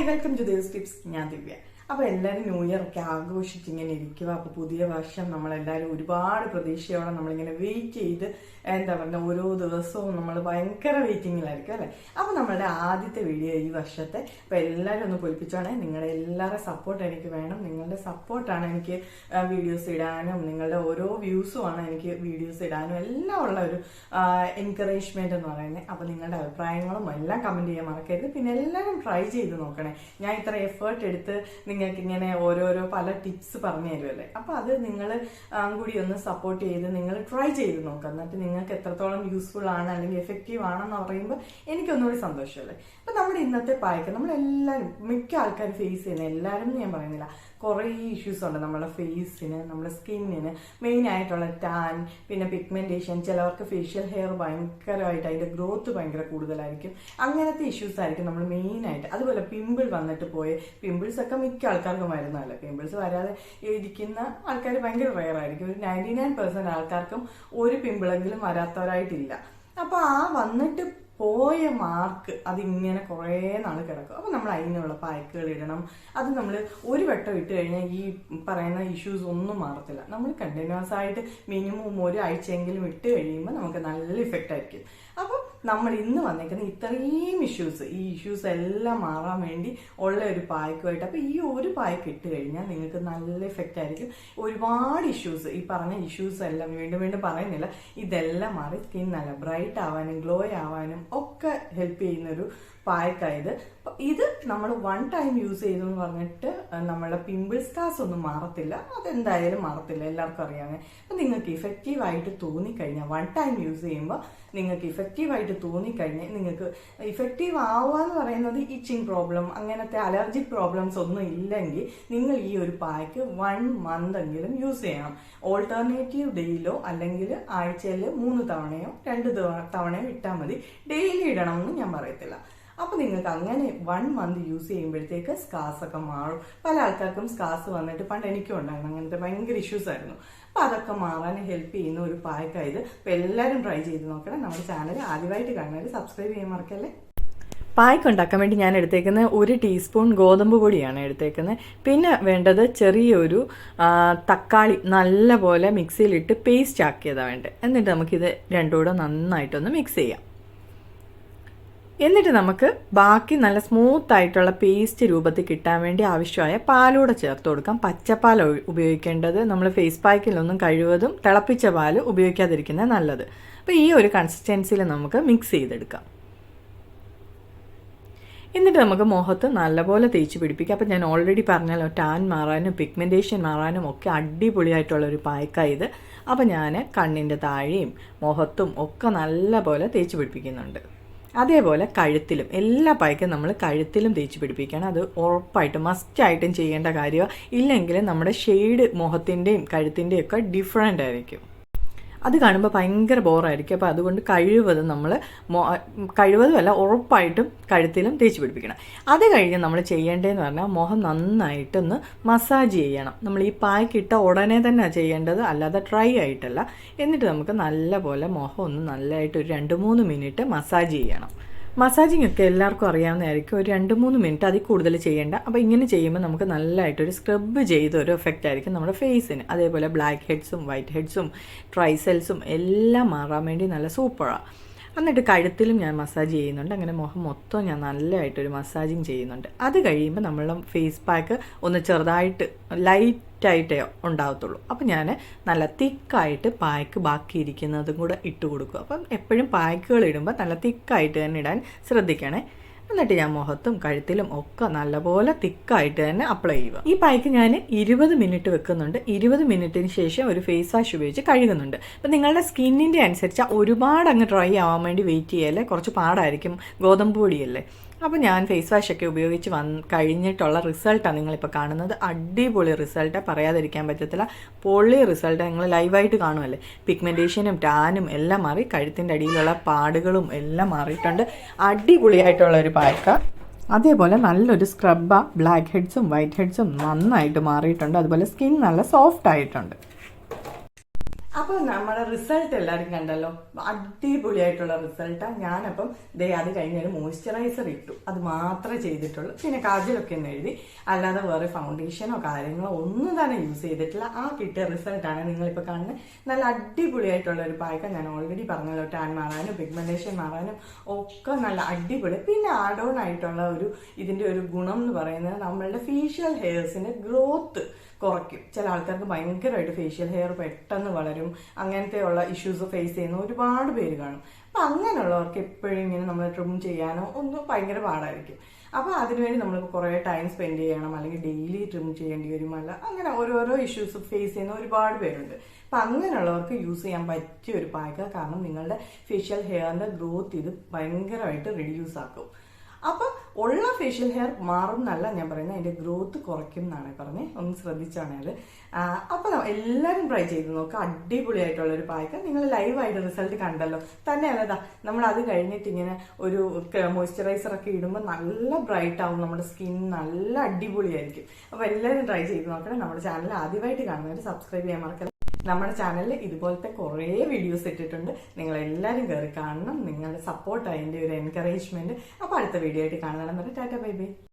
Hi welcome to Devas tips ഞാൻ ദിവ്യ. അപ്പൊ എല്ലാവരും ന്യൂ ഇയർ ഒക്കെ ആഘോഷിച്ച് ഇങ്ങനെ ഇരിക്കുക അപ്പൊ പുതിയ വർഷം നമ്മളെല്ലാവരും ഒരുപാട് പ്രതീക്ഷയോടെ നമ്മളിങ്ങനെ വെയിറ്റ് ചെയ്ത് എന്താ പറയുക ഓരോ ദിവസവും നമ്മൾ ഭയങ്കര വെയിറ്റിങ്ങിലായിരിക്കും അല്ലെ? അപ്പൊ നമ്മളുടെ ആദ്യത്തെ വീഡിയോ ഈ വർഷത്തെ. അപ്പൊ എല്ലാവരും ഒന്ന് പൊലിപ്പിച്ചോണേ. നിങ്ങളുടെ എല്ലാവരുടെ സപ്പോർട്ട് എനിക്ക് വേണം. നിങ്ങളുടെ സപ്പോർട്ടാണ് എനിക്ക് വീഡിയോസ് ഇടാനും നിങ്ങളുടെ ഓരോ വ്യൂസും ആണ് എനിക്ക് വീഡിയോസ് ഇടാനും എല്ലാം ഉള്ള ഒരു എൻകറേജ്മെന്റ് എന്ന് പറയുന്നത് അപ്പൊ നിങ്ങളുടെ അഭിപ്രായങ്ങളും എല്ലാം കമന്റ് ചെയ്യാൻ മറക്കരുത്. പിന്നെ എല്ലാവരും ട്രൈ ചെയ്ത് നോക്കണേ. ഞാൻ ഇത്ര എഫേർട്ട് എടുത്ത് നിങ്ങൾക്ക് ഇങ്ങനെ ഓരോരോ പല ടിപ്സ് പറഞ്ഞു തരുമല്ലേ? അപ്പൊ അത് നിങ്ങൾ കൂടി ഒന്ന് സപ്പോർട്ട് ചെയ്ത് നിങ്ങൾ ട്രൈ ചെയ്ത് നോക്കുക എന്നിട്ട് നിങ്ങൾക്ക് എത്രത്തോളം യൂസ്ഫുൾ ആണ് അല്ലെങ്കിൽ എഫക്റ്റീവ് ആണെന്ന് പറയുമ്പോൾ എനിക്കൊന്നുകൂടി സന്തോഷമല്ലേ? അപ്പൊ നമ്മുടെ ഇന്നത്തെ പായക്കം നമ്മളെല്ലാവരും മിക്ക ആൾക്കാർ ഫേസ് ചെയ്യുന്ന എല്ലാവരും ഞാൻ പറയുന്നില്ല കുറേ ഇഷ്യൂസ് ഉണ്ട് നമ്മുടെ ഫേസിന് നമ്മുടെ സ്കിന്നിന് മെയിൻ ആയിട്ടുള്ള ടാൻ പിന്നെ പിഗ്മെന്റേഷൻ ചിലവർക്ക് ഫേഷ്യൽ ഹെയർ ഭയങ്കരമായിട്ട് അതിന്റെ ഗ്രോത്ത് ഭയങ്കര കൂടുതലായിരിക്കും. അങ്ങനത്തെ ഇഷ്യൂസ് ആയിരിക്കും നമ്മൾ മെയിൻ ആയിട്ട്. അതുപോലെ പിമ്പിൾ വന്നിട്ട് പോയി പിമ്പിൾസ് ഒക്കെ മിക്ക ആൾക്കാർക്കും മരുന്നല്ല പിമ്പിൾസ് വരാതെ ഇരിക്കുന്ന ആൾക്കാർ ഭയങ്കര റെയർ ആയിരിക്കും. ഒരു നയന്റി നയൻ പെർസെന്റ് ആൾക്കാർക്കും ഒരു പിമ്പിളെങ്കിലും വരാത്തവരായിട്ടില്ല. അപ്പൊ ആ വന്നിട്ട് പോയ മാർക്ക് അതിങ്ങനെ കുറേ നാൾ കിടക്കും. അപ്പം നമ്മൾ അതിനുള്ള പായ്ക്കുകൾ ഇടണം. അത് നമ്മൾ ഒരു വട്ടം ഇട്ട് കഴിഞ്ഞാൽ ഈ പറയുന്ന ഇഷ്യൂസ് ഒന്നും മാറത്തില്ല. നമ്മൾ കണ്ടിന്യൂസ് ആയിട്ട് മിനിമം ഒരു ആഴ്ചയെങ്കിലും ഇട്ട് കഴിയുമ്പോൾ നമുക്ക് നല്ല ഇഫക്റ്റ് ആയിരിക്കും. അപ്പം നമ്മൾ ഇന്ന് വന്നേക്കുന്ന ഇത്രയും ഇഷ്യൂസ് ഈ ഇഷ്യൂസ് എല്ലാം മാറാൻ വേണ്ടി ഉള്ള ഒരു പായ്ക്കുമായിട്ട്. അപ്പം ഈ ഒരു പായ്ക്ക് ഇട്ട് കഴിഞ്ഞാൽ നിങ്ങൾക്ക് നല്ല ഇഫക്റ്റ് ആയിരിക്കും. ഒരുപാട് ഇഷ്യൂസ് ഈ പറഞ്ഞ ഇഷ്യൂസ് എല്ലാം വീണ്ടും വീണ്ടും പറയുന്നില്ല. ഇതെല്ലാം മാറി സ്കിൻ നല്ല ബ്രൈറ്റ് ആവാനും ഗ്ലോ ആവാനും ഒക്കെ ഹെൽപ്പ് ചെയ്യുന്നൊരു പായ്ക്കായത് ഇത് നമ്മൾ വൺ ടൈം യൂസ് ചെയ്തു എന്ന് പറഞ്ഞിട്ട് നമ്മളെ പിമ്പിൾ സ്റ്റാർസ് ഒന്നും മാറത്തില്ല. അതെന്തായാലും മാറത്തില്ല. എല്ലാവർക്കും അറിയാം അപ്പം നിങ്ങൾക്ക് ഇഫക്റ്റീവ് ആയിട്ട് തോന്നിക്കഴിഞ്ഞാൽ വൺ ടൈം യൂസ് ചെയ്യുമ്പോൾ നിങ്ങൾക്ക് ഇഫക്റ്റീവ് ആയിട്ട് തോന്നിക്കഴിഞ്ഞാൽ നിങ്ങൾക്ക് ഇഫക്റ്റീവ് ആവുക എന്ന് പറയുന്നത് ഇച്ചിങ് പ്രോബ്ലം അങ്ങനത്തെ അലർജിക് പ്രോബ്ലംസ് ഒന്നും ഇല്ലെങ്കിൽ നിങ്ങൾ ഈ ഒരു പാക്ക് വൺ മന്ത് എങ്കിലും യൂസ് ചെയ്യണം. ഓൾട്ടർനേറ്റീവ് ഡേയിലോ അല്ലെങ്കിൽ ആഴ്ചയിൽ മൂന്ന് തവണയോ രണ്ട് തവണയോ ഇട്ടാൽ മതി. ഡെയിലി ഇടണമെന്ന് ഞാൻ പറയത്തില്ല. അപ്പൊ നിങ്ങൾക്ക് അങ്ങനെ വൺ മന്ത് യൂസ് ചെയ്യുമ്പോഴത്തേക്ക് സ്കാസ് ഒക്കെ മാറും. പല ആൾക്കാർക്കും സ്കാസ് വന്നിട്ട് പണ്ട് എനിക്കും ഉണ്ടായിരുന്നു. അങ്ങനത്തെ ഭയങ്കര ഇഷ്യൂസ് ആയിരുന്നു. അപ്പൊ അതൊക്കെ മാറാൻ ഹെൽപ്പ് ചെയ്യുന്ന ഒരു പായ്ക്കായത് അപ്പൊ എല്ലാവരും ട്രൈ ചെയ്ത് നോക്കണം. നമ്മുടെ ചാനൽ ആദ്യമായിട്ട് കാണുന്നവർ സബ്സ്ക്രൈബ് ചെയ്യാൻ മറക്കല്ലേ? പായ്ക്ക് ഉണ്ടാക്കാൻ വേണ്ടി ഞാൻ എടുത്തേക്കുന്നത് ഒരു ടീസ്പൂൺ ഗോതമ്പ് പൊടിയാണ് എടുത്തേക്കുന്നത്. പിന്നെ വേണ്ടത് ചെറിയൊരു തക്കാളി നല്ലപോലെ മിക്സിയിലിട്ട് പേസ്റ്റ് ആക്കിയതാണ് വേണ്ടത്. എന്നിട്ട് നമുക്കിത് രണ്ടും കൂടെ നന്നായിട്ടൊന്ന് മിക്സ് ചെയ്യാം. എന്നിട്ട് നമുക്ക് ബാക്കി നല്ല സ്മൂത്ത് ആയിട്ടുള്ള പേസ്റ്റ് രൂപത്തിൽ കിട്ടാൻ വേണ്ടി ആവശ്യമായ പാലൂടെ ചേർത്ത് കൊടുക്കാം. പച്ചപ്പാൽ ഉപയോഗിക്കേണ്ടത് നമ്മൾ ഫേസ് പാക്കിലൊന്നും കഴിവതും തിളപ്പിച്ച പാൽ ഉപയോഗിക്കാതിരിക്കുന്നത് നല്ലത്. അപ്പോൾ ഈ ഒരു കൺസിസ്റ്റൻസിയിൽ നമുക്ക് മിക്സ് ചെയ്തെടുക്കാം. എന്നിട്ട് നമുക്ക് മുഖത്ത് നല്ലപോലെ തേച്ച് പിടിപ്പിക്കാം. അപ്പം ഞാൻ ഓൾറെഡി പറഞ്ഞല്ലോ ടാൻ മാറാനും പിഗ്മെന്റേഷൻ മാറാനും ഒക്കെ അടിപൊളിയായിട്ടുള്ള ഒരു പായ്ക്കായത് അപ്പോൾ ഞാൻ കണ്ണിന്റെ താഴെയും മുഖത്തും ഒക്കെ നല്ലപോലെ തേച്ച് പിടിപ്പിക്കുന്നുണ്ട്. അതേപോലെ കഴുത്തിലും എല്ലാ പായ്ക്കും നമ്മൾ കഴുത്തിലും തേച്ച് പിടിപ്പിക്കണം. അത് ഉറപ്പായിട്ടും മസ്റ്റായിട്ടും ചെയ്യേണ്ട കാര്യമാണ് ഇല്ലെങ്കിൽ നമ്മുടെ ഷെയ്ഡ് മുഖത്തിന്റെയും കഴുത്തിന്റെയും ഒക്കെ ഡിഫറെന്റ് ആയിരിക്കും. അത് കാണുമ്പോൾ ഭയങ്കര ബോറായിരിക്കും. അപ്പോൾ അതുകൊണ്ട് കഴിവതും നമ്മൾ കഴിവതുമല്ല ഉറപ്പായിട്ടും കഴുത്തിലും തേച്ച് പിടിപ്പിക്കണം. അത് കഴിഞ്ഞ് നമ്മൾ ചെയ്യേണ്ടതെന്ന് പറഞ്ഞാൽ മുഖം നന്നായിട്ടൊന്ന് മസാജ് ചെയ്യണം. നമ്മൾ ഈ പായ്ക്കിട്ട ഉടനെ തന്നെ ചെയ്യേണ്ടത് അല്ലാതെ ഡ്രൈ ആയിട്ടല്ല. എന്നിട്ട് നമുക്ക് നല്ലപോലെ മുഖം ഒന്ന് നല്ലതായിട്ട് ഒരു രണ്ട് മൂന്ന് മിനിറ്റ് മസാജ് ചെയ്യണം. മസാജിങ് ഒക്കെ എല്ലാവർക്കും അറിയാവുന്നതായിരിക്കും. ഒരു രണ്ട് മൂന്ന് മിനിറ്റ് അതിൽ കൂടുതൽ ചെയ്യേണ്ട. അപ്പോൾ ഇങ്ങനെ ചെയ്യുമ്പോൾ നമുക്ക് നല്ലതായിട്ടൊരു സ്ക്രബ് ചെയ്ത ഒരു എഫക്റ്റ് ആയിരിക്കും നമ്മുടെ ഫേസിന് അതേപോലെ ബ്ലാക്ക് ഹെഡ്സും വൈറ്റ് ഹെഡ്സും ട്രൈസെൽസും എല്ലാം മാറാൻ വേണ്ടി നല്ല സൂപ്പറാണ് എന്നിട്ട് കഴുത്തിലും ഞാൻ മസാജ് ചെയ്യുന്നുണ്ട്. അങ്ങനെ മുഖം മൊത്തം ഞാൻ നല്ലതായിട്ടൊരു മസാജിങ് ചെയ്യുന്നുണ്ട്. അത് കഴിയുമ്പോൾ നമ്മളുടെ ഫേസ് പാക്ക് ഒന്ന് ചെറുതായിട്ട് ലൈറ്റായിട്ടേ ഉണ്ടാകത്തുള്ളൂ. അപ്പം ഞാൻ നല്ല തിക്കായിട്ട് പായ്ക്ക് ബാക്കിയിരിക്കുന്നതും കൂടെ ഇട്ട് കൊടുക്കും. അപ്പം എപ്പോഴും പായ്ക്കുകൾ ഇടുമ്പോൾ നല്ല തിക്കായിട്ട് തന്നെ ഇടാൻ ശ്രദ്ധിക്കണേ. എന്നിട്ട് ഞാൻ മുഖത്തും കഴുത്തിലും ഒക്കെ നല്ലപോലെ തിക്കായിട്ട് തന്നെ അപ്ലൈ ചെയ്യുക. ഈ പായ്ക്ക് ഞാൻ ഇരുപത് മിനിറ്റ് വെക്കുന്നുണ്ട്. ഇരുപത് മിനിറ്റിന് ശേഷം ഒരു ഫേസ് വാഷ് ഉപയോഗിച്ച് കഴുകുന്നുണ്ട്. അപ്പം നിങ്ങളുടെ സ്കിന്നിന്റെ അനുസരിച്ച് ഒരുപാട് അങ്ങ് ഡ്രൈ ആവാൻ വേണ്ടി വെയിറ്റ് ചെയ്യല്ലേ? കുറച്ച് പാടായിരിക്കും. ഗോതമ്പ് പൊടിയല്ലേ? അപ്പോൾ ഞാൻ ഫേസ് വാഷൊക്കെ ഉപയോഗിച്ച് വന്ന് കഴിഞ്ഞിട്ടുള്ള റിസൾട്ടാണ് നിങ്ങളിപ്പോൾ കാണുന്നത്. അടിപൊളി റിസൾട്ട് പറയാതിരിക്കാൻ പറ്റത്തില്ല. പൊള്ളി റിസൾട്ട് നിങ്ങൾ ലൈവായിട്ട് കാണുമല്ലേ പിഗ്മെന്റേഷനും ടാനും എല്ലാം മാറി കഴുത്തിന്റെ അടിയിലുള്ള പാടുകളും എല്ലാം മാറിയിട്ടുണ്ട്. അടിപൊളിയായിട്ടുള്ള ഒരു പാക്ക അതേപോലെ നല്ലൊരു സ്ക്രബ്ബ ബ്ലാക്ക് ഹെഡ്സും വൈറ്റ് ഹെഡ്സും നന്നായിട്ട് മാറിയിട്ടുണ്ട്. അതുപോലെ സ്കിൻ നല്ല സോഫ്റ്റ് ആയിട്ടുണ്ട്. അപ്പൊ നമ്മുടെ റിസൾട്ട് എല്ലാവരും കണ്ടല്ലോ? അടിപൊളിയായിട്ടുള്ള റിസൾട്ടാണ് ഞാനപ്പം ദേ അത് കഴിഞ്ഞ ഒരു മോയ്സ്ചറൈസർ ഇട്ടു. അത് മാത്രമേ ചെയ്തിട്ടുള്ളൂ. പിന്നെ കാജലൊക്കെ ഒന്ന് എഴുതി. അല്ലാതെ വേറെ ഫൗണ്ടേഷനോ കാര്യങ്ങളോ ഒന്നും തന്നെ യൂസ് ചെയ്തിട്ടില്ല. ആ കിട്ടിയ റിസൾട്ടാണ് നിങ്ങളിപ്പോൾ കാണുന്നത് നല്ല അടിപൊളിയായിട്ടുള്ള ഒരു പായ്ക്ക ഞാൻ ഓൾറെഡി പറഞ്ഞല്ലോ. ടാൻ മാറാനും പിഗ്മെന്റേഷൻ മാറാനും ഒക്കെ നല്ല അടിപൊളി. പിന്നെ ആഡ് ഓൺ ആയിട്ടുള്ള ഒരു ഇതിന്റെ ഒരു ഗുണം എന്ന് പറയുന്നത് നമ്മളുടെ ഫേഷ്യൽ ഹെയർസിന്റെ ഗ്രോത്ത് കുറയ്ക്കും. ചില ആൾക്കാർക്ക് ഭയങ്കരമായിട്ട് ഫേഷ്യൽ ഹെയർ പെട്ടെന്ന് വളരും അങ്ങനത്തെ ഉള്ള ഇഷ്യൂസ് ഫേസ് ചെയ്യുന്ന ഒരുപാട് പേര് കാണും. അപ്പൊ അങ്ങനെയുള്ളവർക്ക് എപ്പോഴും ഇങ്ങനെ നമ്മൾ ട്രിം ചെയ്യാനോ ഒന്നും ഭയങ്കര പാടായിരിക്കും. അപ്പൊ അതിനുവേണ്ടി നമ്മൾ കുറേ ടൈം സ്പെൻഡ് ചെയ്യണം അല്ലെങ്കിൽ ഡെയിലി ട്രിം ചെയ്യേണ്ടി വരും അല്ല അങ്ങനെ ഓരോരോ ഇഷ്യൂസ് ഫേസ് ചെയ്യുന്ന ഒരുപാട് പേരുണ്ട്. അപ്പൊ അങ്ങനെയുള്ളവർക്ക് യൂസ് ചെയ്യാൻ പറ്റിയ ഒരു പായ്ക്ക കാരണം നിങ്ങളുടെ ഫേഷ്യൽ ഹെയറിന്റെ ഗ്രോത്ത് ഇത് ഭയങ്കരമായിട്ട് റിഡ്യൂസ് ആക്കും. അപ്പൊ ഉള്ള ഫേഷ്യൽ ഹെയർ മാറും എന്നല്ല ഞാൻ പറയുന്നത് അതിന്റെ ഗ്രോത്ത് കുറയ്ക്കും എന്നാണ് പറഞ്ഞത് ഒന്ന് ശ്രദ്ധിച്ചാണേൽ അപ്പൊ ന- എല്ലാവരും ട്രൈ ചെയ്ത് നോക്കുക അടിപൊളിയായിട്ടുള്ള ഒരു പായ്ക്ക് നിങ്ങൾ ലൈവായിട്ട് റിസൾട്ട് കണ്ടല്ലോ. തന്നെയല്ല ദാ നമ്മൾ അത് കഴിഞ്ഞിട്ട് ഇങ്ങനെ ഒരു മോയ്സ്ചറൈസർ ഒക്കെ ഇടുമ്പോൾ നല്ല ബ്രൈറ്റ് ആവും. നമ്മുടെ സ്കിൻ നല്ല അടിപൊളിയായിരിക്കും. അപ്പൊ എല്ലാവരും ട്രൈ ചെയ്ത് നോക്കണം. നമ്മുടെ ചാനൽ ആദ്യമായിട്ട് കാണുന്നവർ സബ്സ്ക്രൈബ് ചെയ്യാൻ മറക്കല്ല. നമ്മുടെ ചാനലിൽ ഇതുപോലത്തെ കുറേ വീഡിയോസ് ഇട്ടിട്ടുണ്ട്. നിങ്ങൾ എല്ലാവരും കയറി കാണണം. നിങ്ങളുടെ സപ്പോർട്ട് അതിന്റെ ഒരു എൻകറേജ്മെന്റ് അപ്പോൾ അടുത്ത വീഡിയോ ആയിട്ട് കാണുന്നതാണ് ടാറ്റ ബൈ ബൈ.